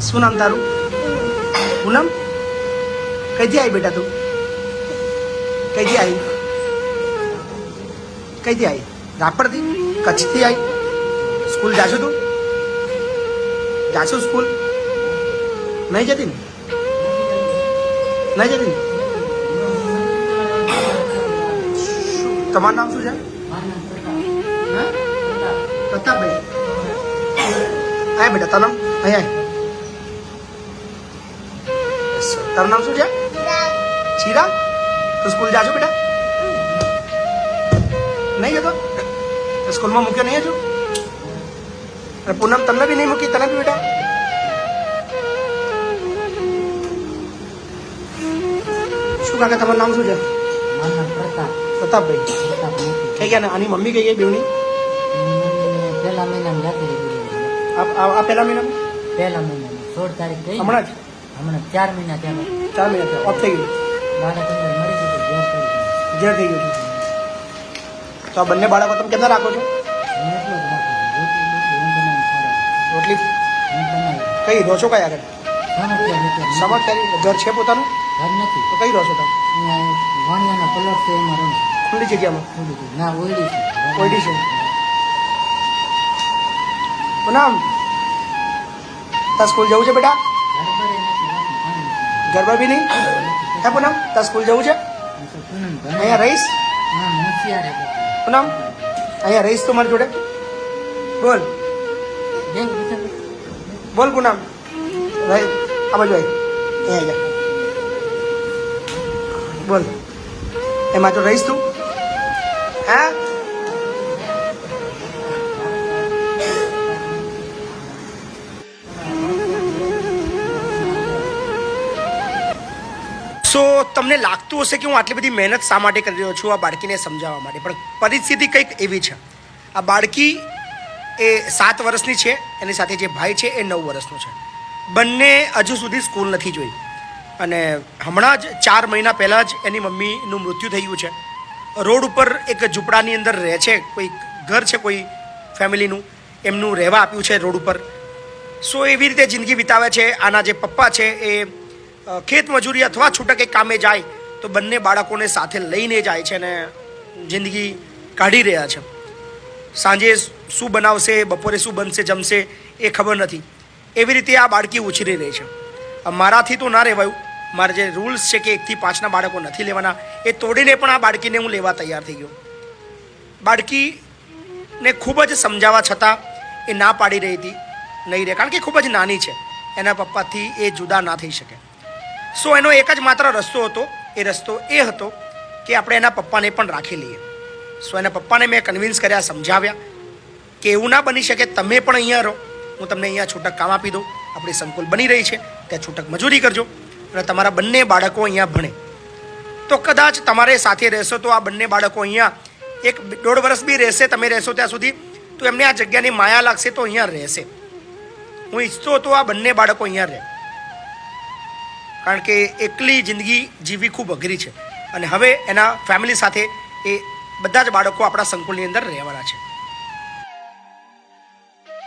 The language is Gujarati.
શું નામ તારું? પૂનમ કઈથી આવી બેટા તું? કઈથી આવી? કઈથી આવી? રાપરથી? કચ્છથી આવી? સ્કૂલ જાશો તું? જાશો સ્કૂલ? નહીં જતી ને? નહીં જતી ને? તમારું નામ શું છે? હા? પ્રતાપભાઈ. આય બેટા, તારું નામ? અહીંયા તારું નામ શું છે? છીરા તું સ્કૂલ જાજો બેટા? નહીં જતો? સ્કૂલમાં મૂક્યો નહીં હજુ? અને પૂનમ તમને બી નહીં મૂકી તને બી બેટા? શું કાકા તમારું નામ શું છે? પ્રતાપભાઈ. પ્રતાપ કઈ ગયા ને? આની મમ્મી કઈ ગઈ બેવની પહેલા મહિનામાં આ પહેલા મહિનામાં? પહેલા મહિનામાં. સોળ તારીખ ગઈ હમણાં જ? હમણાં ચાર મહિના થયા ચાર મહિના થયા ઓફ થઈ ગયું. બાળક અંદર મરી ગયું. ઝેર થઈ ગયું તો આ બંને બાળકો તમે કેટલા રાખો છો? રોટલી કઈ રહો છો કઈ આગળ? સમજ કરી ઘર છે પોતાનું? ઘર નથી. તો કઈ રહો છો તમે વાણિયાના કલર છે એમાં ખુલ્લી જગ્યામાં? ખુલ્લી. ના ઓઈડી છે. ઓઈડી છે. પૂનમ તાર સ્કૂલ જવું છે બેટા? ગરબા બી નહીં? હે પૂનમ, તાર સ્કૂલ જવું છે. અહીંયા રહીશ. પૂનમ, અહીંયા રહીશ તું મારી જોડે? બોલ. બોલ પૂનમ. રહી, આ બાજુ આવી અહીંયા જા. બોલ. એમાં તો રહીશ તું. હે? સો તમને લાગતું હશે કે હું આટલી બધી મહેનત શા માટે કરી રહ્યો છું? આ બાળકીને સમજાવવા માટે. પણ પરિસ્થિતિ કંઈક એવી છે. આ બાળકી એ સાત વર્ષની છે, એની સાથે જે ભાઈ છે, એ નવ વર્ષનો છે. બંને હજુ સુધી સ્કૂલ નથી જોઈ. અને હમણાં જ ચાર મહિના પહેલાં જ એની મમ્મીનું મૃત્યુ થયું છે. રોડ ઉપર એક ઝૂંપડાની અંદર રહે છે, કોઈ ઘર છે, કોઈ ફેમિલીનું. એમનું રહેવા આપ્યું છે રોડ ઉપર. સો એવી રીતે જિંદગી વિતાવે છે. આના જે પપ્પા છે, એ ખેત મજૂરી અથવા છૂટક કામે જાય, તો બંને બાળકોને સાથે લઈને જાય છે અને જિંદગી કાઢી રહ્યા છે. સાંજે શું બનાવશે, બપોરે શું બનશે, જમશે, એ ખબર નથી. એવી રીતે આ બાળકી ઉછરી રહી છે. મારાથી તો ના રહેવાયું મારે જે રૂલ્સ છે કે એકથી પાંચના બાળકો નથી લેવાના, એ તોડીને પણ આ બાળકીને હું લેવા તૈયાર થઈ ગયો. બાળકીને ખૂબ જ સમજાવવા છતાં એ ના પાડી રહી હતી. નહીં રહે કારણ કે ખૂબ જ નાની છે. એના પપ્પાથી એ જુદા ના થઈ શકે. સો એનો એક જ માત્ર રસ્તો હતો. એ રસ્તો એ હતો કે આપણે એના પપ્પાને પણ રાખી લઈએ. સો એના પપ્પાને મેં કન્વિન્સ કર્યા, સમજાવ્યા કે એવું ના બની શકે, તમે પણ અહીંયા રહો. હું તમને અહીંયા છૂટક કામ આપી દઉં. આપણી સંકુલ બની રહી છે. ત્યાં છૂટક મજૂરી કરજો. અને તમારા બંને બાળકો અહીંયા ભણે. તો કદાચ તમારે સાથે રહેશો તો આ બંને બાળકો અહીંયા એક દોઢ વર્ષ બી રહેશે, તમે રહેશો ત્યાં સુધી, તો એમને આ જગ્યાની માયા લાગશે તો અહીંયા રહેશે. હું ઈચ્છતો હતો આ બંને બાળકો અહીંયા રહે. કારણ કે એકલી જિંદગી જીવવી ખૂબ અઘરી છે. અને હવે એના ફેમિલી સાથે એ બધા જ બાળકો આપણા સંકુલની અંદર રહેવાના છે.